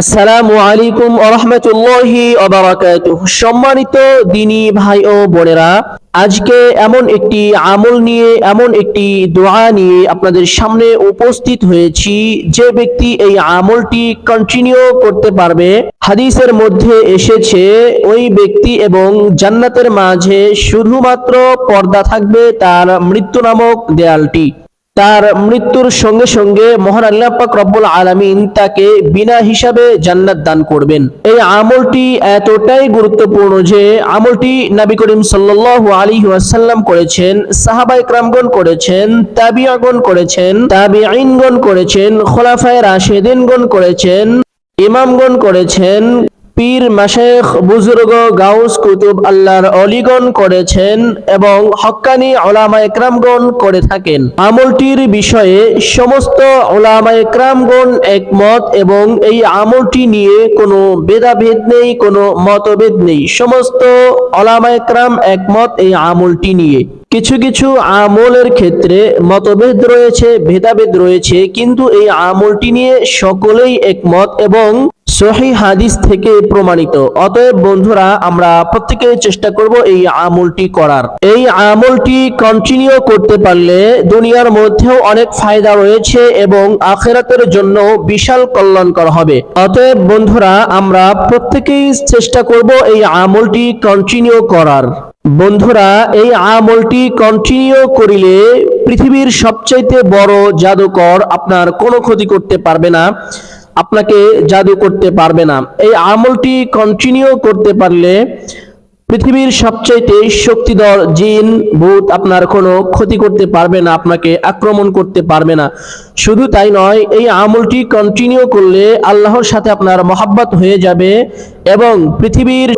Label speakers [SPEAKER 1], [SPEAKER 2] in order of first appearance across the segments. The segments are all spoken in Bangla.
[SPEAKER 1] আসসালামু আলাইকুম আরহামতুল্লাহি সম্মানিত দিনী ভাই ও বোনেরা, আজকে এমন একটি আমল নিয়ে, এমন একটি দোয়া নিয়ে আপনাদের সামনে উপস্থিত হয়েছি। যে ব্যক্তি এই আমলটি কন্টিনিউ করতে পারবে, হাদিসের মধ্যে এসেছে, ওই ব্যক্তি এবং জান্নাতের মাঝে শুধুমাত্র পর্দা থাকবে তার মৃত্যু নামক দেয়ালটি। তার মৃত্যুর সঙ্গে সঙ্গে মহান আল্লাপাক রব্বুল আলমিন তাকে বিনা হিসাবে জান্নাত দান করবেন। এই আমলটি এতটাই গুরুত্বপূর্ণ যে আমলটি নাবী করিম সাল্লাল্লাহু আলী আসাল্লাম করেছেন সাহাবা ইকরামগণ করেছেন, তাবিয়াগণ করেছেন, তাবিঈনগণ করেছেন, খোলাফায় রাশেদিনগণ করেছেন, ইমামগণ করেছেন পীর মাশেখ বুজুর্গ গাউস কুতুব আল্লাহর অলিগণ করেছেন এবং হক্কানি ওলামা একরামগণ করে থাকেন। আমলটির বিষয়ে সমস্ত ওলামা একরামগণ একমত এবং এই আমলটি নিয়ে কোনো ভেদাভেদ নেই, কোনো মতভেদ নেই। সমস্ত ওলামা একরাম একমত এই আমলটি নিয়ে। কিছু কিছু আমলের ক্ষেত্রে মতভেদ রয়েছে, ভেদাভেদ রয়েছে, কিন্তু এই আমলটি নিয়ে সকলেই একমত এবং সহি হাদিস থেকে প্রমাণিত। অতএব বন্ধুরা, আমরা প্রত্যেকে চেষ্টা করব এই আমলটি করার। এই আমলটি কন্টিনিউ করতে পারলে দুনিয়ার মধ্যেও অনেক ফায়দা রয়েছে এবং আখেরাতের জন্য বিশাল কল্যাণকর হবে। অতএব বন্ধুরা, আমরা প্রত্যেকেই চেষ্টা করব এই আমলটি কন্টিনিউ করার। বন্ধুরা, এই আমলটি কন্টিনিউ করিলে পৃথিবীর সবচাইতে বড় জাদুকর আপনার কোনো ক্ষতি করতে পারবে না। আপনাকে জাদু করতে পারবে না। এই আমলটি কন্টিনিউ করতে পারলে পৃথিবীর সবচাইতে শক্তিধর জিন, ভূত আপনার কোনো ক্ষতি করতে পারবে না, আপনাকে আক্রমণ করতে পারবে না। শুধু তাই নয়, এই আমলটি কন্টিনিউ করলে আল্লাহর সাথে আপনার মহাব্বত হয়ে যাবে। এবং পৃথিবীর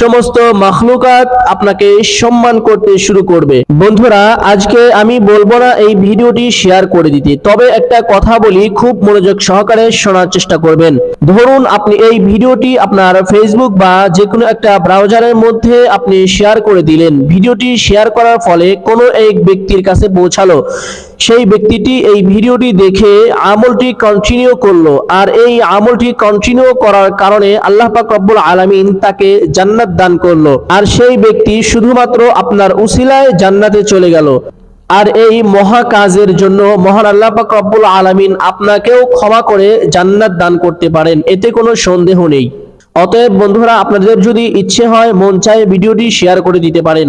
[SPEAKER 1] সমস্ত মখলুকাত আপনাকে সম্মান করতে শুরু করবে। বন্ধুরা, আজকে আমি বলব না এই ভিডিওটি শেয়ার করে দিতে, তবে একটা কথা বলি, খুব মনোযোগ সহকারে শোনার চেষ্টা করবেন। ধরুন, আপনি এই ভিডিওটি আপনার ফেসবুক বা যে কোনো একটা ব্রাউজারের মধ্যে আপনি শেয়ার করে দিলেন। ভিডিওটি শেয়ার করার ফলে কোনো এক ব্যক্তির কাছে পৌঁছালো। সেই ব্যক্তিটি এই ভিডিওটি দেখে আমলটি কন্টিনিউ করল। আর এই আমলটি কন্টিনিউ করার কারণে আল্লাহ পাক রব্বুল আলামিন তাকে জান্নাত দান করল। আর সেই ব্যক্তি শুধুমাত্র আপনার উসিলায় জান্নাতে চলে গেল। আর এই মহা কাজের জন্য মহান আল্লাহ পাক রব্বুল আলামিন আপনাকেও ক্ষমা করে জান্নাত দান করতে পারেন, এতে কোনো সন্দেহ নেই। অতএব বন্ধুরা, আপনাদের যদি ইচ্ছে হয়, মন চায় ভিডিওটি শেয়ার করে দিতে পারেন।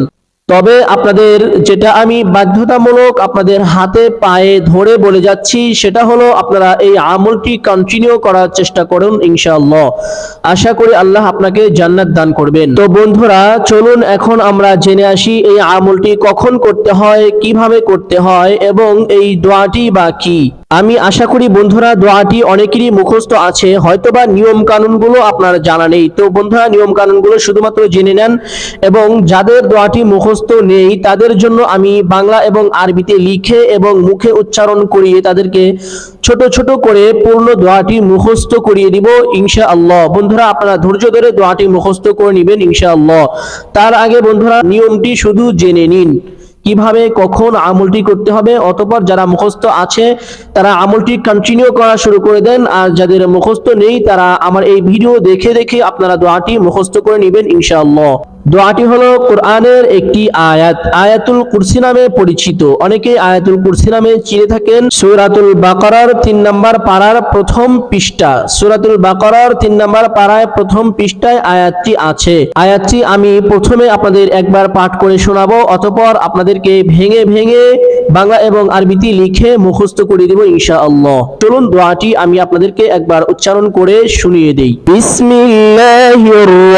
[SPEAKER 1] তবে আপনাদের যেটা আমি বাধ্যতামূলক আপনাদের হাতে পায়ে ধরে বলে যাচ্ছি, সেটা হলো আপনারা এই আমলটি কন্টিনিউ করার চেষ্টা করুন ইনশাআল্লাহ। আশা করি আল্লাহ আপনাকে জান্নাত দান করবেন। তো বন্ধুরা, চলুন এখন আমরা জেনে আসি এই আমলটি কখন করতে হয়, কীভাবে করতে হয় এবং এই দোয়াটি বা কি। আমি আশা করি বন্ধুরা, দোয়াটি অনেকেরই মুখস্থ আছে, হয়তোবা নিয়ম কানুনগুলো আপনার জানা নেই। তো বন্ধুরা নিয়ম কানুনগুলো শুধুমাত্র জেনে নেন এবং যাদের দোয়াটি মুখস্থ নেই, তাদের জন্য আমি বাংলা এবং আরবিতে লিখে এবং মুখে উচ্চারণ করিয়ে তাদেরকে ছোট ছোট করে পূর্ণ দোয়াটি মুখস্থ করিয়ে দিব ইনশা আল্লাহ বন্ধুরা, আপনারা ধৈর্য ধরে দোয়াটি মুখস্থ করে নেবেন ইনশা আল্লাহ তার আগে বন্ধুরা, নিয়মটি শুধু জেনে নিন। কীভাবে, কখন আমলটি করতে হবে, অতপর যারা মুখস্থ আছে, তারা আমলটি কন্টিনিউ করা শুরু করে দেন, আর যাদের মুখস্থ নেই, তারা আমার এই ভিডিও দেখে দেখে আপনারা দোয়াটি মুখস্থ করে নেবেন ইনশাআল্লাহ। দোয়াটি হলো কোরআনের একটি আয়াত। আয়াতুল কুরসি নামে পরিচিত। অনেকে আয়াতুল কুরসি নামে চিনে থাকেন। সূরাতুল বাকারার তিন নম্বর পাড়ার প্রথম পৃষ্ঠা। সূরাতুল বাকরার তিন নম্বর পাড়ায় প্রথম পৃষ্ঠায় আয়াতটি আছে। আয়াতটি আমি প্রথমে আপনাদের একবার পাঠ করে শোনাবো, অতঃপর আপনাদেরকে ভেঙে ভেঙে বাংলা এবং আরবিতে লিখে মুখস্থ করে দেব ইনশাআল্লাহ। চলুন দোয়াটি আমি আপনাদেরকে একবার উচ্চারণ করে শুনিয়ে দিই। বিসমিল্লাহির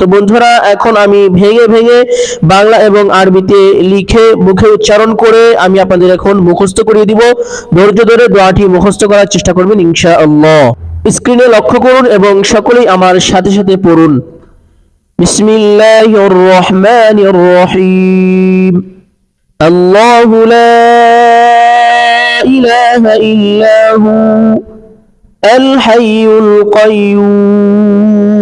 [SPEAKER 1] তো বন্ধুরা, এখন আমি ভেঙে ভেঙে বাংলা এবং আরবিতে লিখে, মুখে উচ্চারণ করে আমি আপনাদের এখন মুখস্থ করিয়ে দিব। ধৈর্য ধরে দোয়াটি মুখস্থ করার চেষ্টা করবেন ইনশাআল্লাহ। স্ক্রিনে লক্ষ্য করুন এবং সকলেই আমার সাথে সাথে পড়ুন। বিসমিল্লাহির রহমানির রহিম আল্লাহু লা ইলাহা ইল্লা হু। আল হাইয়ুল কাইয়্যুম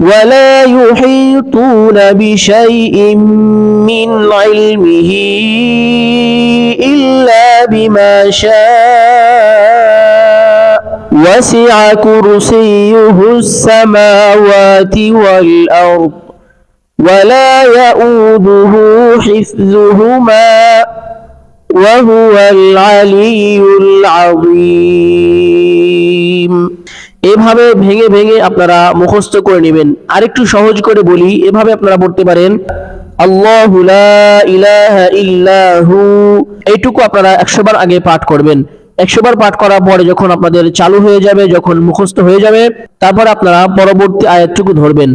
[SPEAKER 1] ولا يحيطون بشيء من علمه إلا بما شاء. وسع كرسيه السماوات والأرض ولا يؤوده حفظهما وهو العلي العظيم. এভাবে ভেঙে ভেঙে আপনারা মুখস্থ করে নেবেন। আরেকটু সহজ করে বলি, এভাবে আপনারা পড়তে পারেন লা এইটুকু আপনারা একশো বার আগে পাঠ করবেন। একশো বার পাঠ করার পরে যখন আপনাদের চালু হয়ে যাবে, যখন মুখস্থ হয়ে যাবে, তারপর আপনারা পরবর্তী আয়াতটুকু ধরবেন।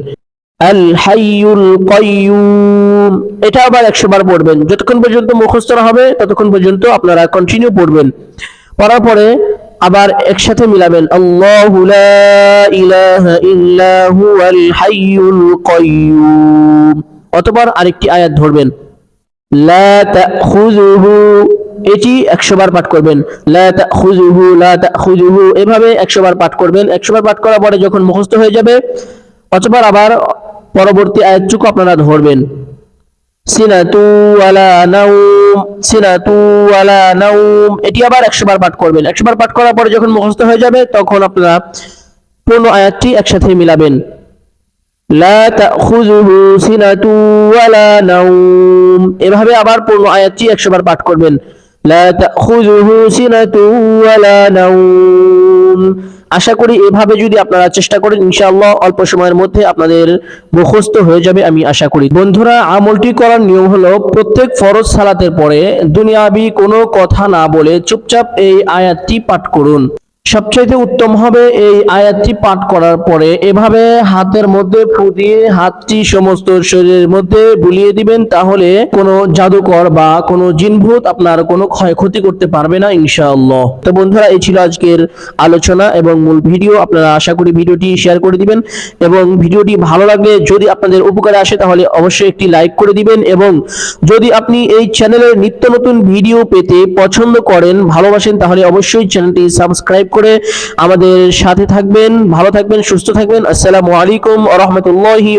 [SPEAKER 1] এটা আবার একশো বার পড়বেন। যতক্ষণ পর্যন্ত মুখস্থ না হবে, ততক্ষণ পর্যন্ত আপনারা কন্টিনিউ পড়বেন। পড়ার পরে আবার একসাথে মিলাবেন অতঃপর আরেকটি আয়াত ধরবেন এটি একশো বার পাঠ করবেন, লা এভাবে একশো বার পাঠ করবেন, একশো বার পাঠ করার পরে যখন মুখস্থ হয়ে যাবে, অতঃপর আবার পরবর্তী আয়াতটুকু আপনারা ধরবেন। সিনাতু ওয়ালা নাউম সিনাতু ওয়ালা নাউম এটি আবার একশো বার পাঠ করবেন। একশো বার পাঠ করার পরে যখন মুখস্থ হয়ে যাবে, তখন আপনারা পূর্ণ আয়াতটি একসাথে মিলাবেন। লা তাখুযুহু সিনাতু ওয়ালা নাউম এভাবে আবার পূর্ণ আয়াতটি একশো বার পাঠ করবেন। লা তাখুযুহু সিনাতু ওয়ালা নাউম আশা করি এভাবে যদি আপনারা চেষ্টা করেন, ইনশাআল্লাহ অল্প সময়ের মধ্যে আপনাদের মুখস্থ হয়ে যাবে, আমি আশা করি। বন্ধুরা, আমলটি করার নিয়ম হলো, প্রত্যেক ফরজ সালাতের পরে দুনিয়াবি কোনো কথা না বলে চুপচাপ এই আয়াতটি পাঠ করুন। সবচাইতে উত্তম হবে এই আয়াতটি পাঠ করার পরে। এভাবে হাতের মধ্যে ফু দিয়ে হাতটি সমস্ত শরীরের মধ্যে বুলিয়ে দিবেন, তাহলে কোনো জাদুকর বা কোনো জিনভূত আপনার কোনো ক্ষয়ক্ষতি করতে পারবে না, ইনশাআল্লাহ। তো বন্ধুরা, এই ছিল আজকের আলোচনা এবং মূল ভিডিও। আপনারা আশা করি ভিডিওটি শেয়ার করে দিবেন এবং ভিডিওটি ভালো লাগলে যদি আপনাদের উপকারে আসে, তাহলে অবশ্যই একটি লাইক করে দিবেন এবং যদি আপনি এই চ্যানেলের নিত্য নতুন ভিডিও পেতে পছন্দ করেন, ভালোবাসেন, তাহলে অবশ্যই চ্যানেলটি সাবস্ক্রাইব করে আমাদের সাথে থাকবেন ভালো থাকবেন সুস্থ থাকবেন। আসসালামু আলাইকুম রহমতুল্লাহি